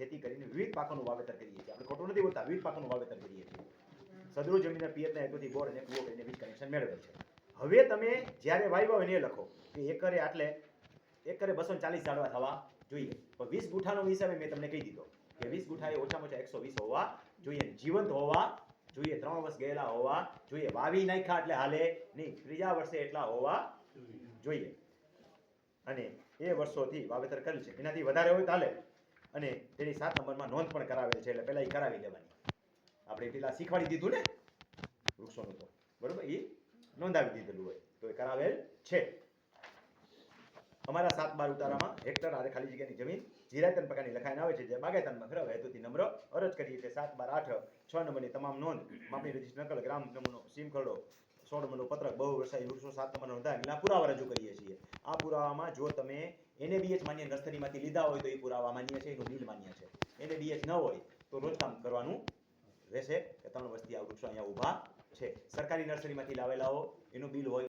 ખેતી કરીને વિવિધ પાકોનું વાવેતર કરીએ છીએ. આપણે ખોટું નથી બોલતા, વિવિધ પાકોનું વાવેતર કરીએ છીએ. સદરૂ જમીનના પિયતના હેતુથી બોર અને કૂવો કરીને વીજ કનેક્શન મેળવે છે. હવે તમે જ્યારે વાવ્યા હોય એ લખો કે એકરે આટલે, એકરે બસો ચાલીસ ઝાડવા થવા જોઈએ. પણ વીસ ગુઠાનો હિસાબે મેં તમને કહી દીધો કે વીસ ગુઠા એ ઓછામાં ઓછા એકસો વીસ હોવા જોઈએ જીવંત હોવા જોઈએ, ત્રણ વર્ષ ગયેલા હોવા જોઈએ. વાવી નાખ્યા એટલે હાલે નહીં, ત્રીજા વર્ષે એટલા હોવા જોઈએ. અને એ વર્ષોથી વાવેતર કરેલ છે. એનાથી વધારે હોય તો હાલે. અને તેની સાત નંબરમાં નોંધ પણ કરાવેલ છે, એટલે પહેલાં એ કરાવી લેવાની. આપણે પેલા શીખવાડી દીધું ને, વૃક્ષોનું તો. બરોબર? એ નોંધાવી દીધેલું હોય. તો એ કરાવેલ છે. અમારા સાત બાર ઉતારામાં હેક્ટર આરે ખાલી જગ્યાની જમીન જીરાતન પ્રકારની લખાઈને આવે છે, જે બાગાયતનમાં ફેરવવા હેતુથી નમ્ર, અરજ કરીએ છીએ સાત બાર આઠ છ નંબરની તમામ નોંધ માપણી રજિસ્ટર નકલ, ગ્રામ નમૂનો, સીમ ખરડો સોળ નંબરનો પત્રક, બહુ વ્યવસાયી વૃક્ષો સાત નંબરનો નોંધાયેલા પુરાવા રજૂ કરીએ છીએ. આ પુરાવામાં જો તમે એનએબીએચ માન્ય નર્સરીમાંથી લીધા હોય તો એ પુરાવા માન્ય છે, એનું બિલ માન્ય છે. એનએબીએચ ન હોય તો રોજ કામ કરવાનું રહેશે કે ત્રણ વર્ષથી આ વૃક્ષો અહીંયા ઊભા છે. સરકારી નર્સરીમાંથી લાવેલા હો, એનું બિલ હોય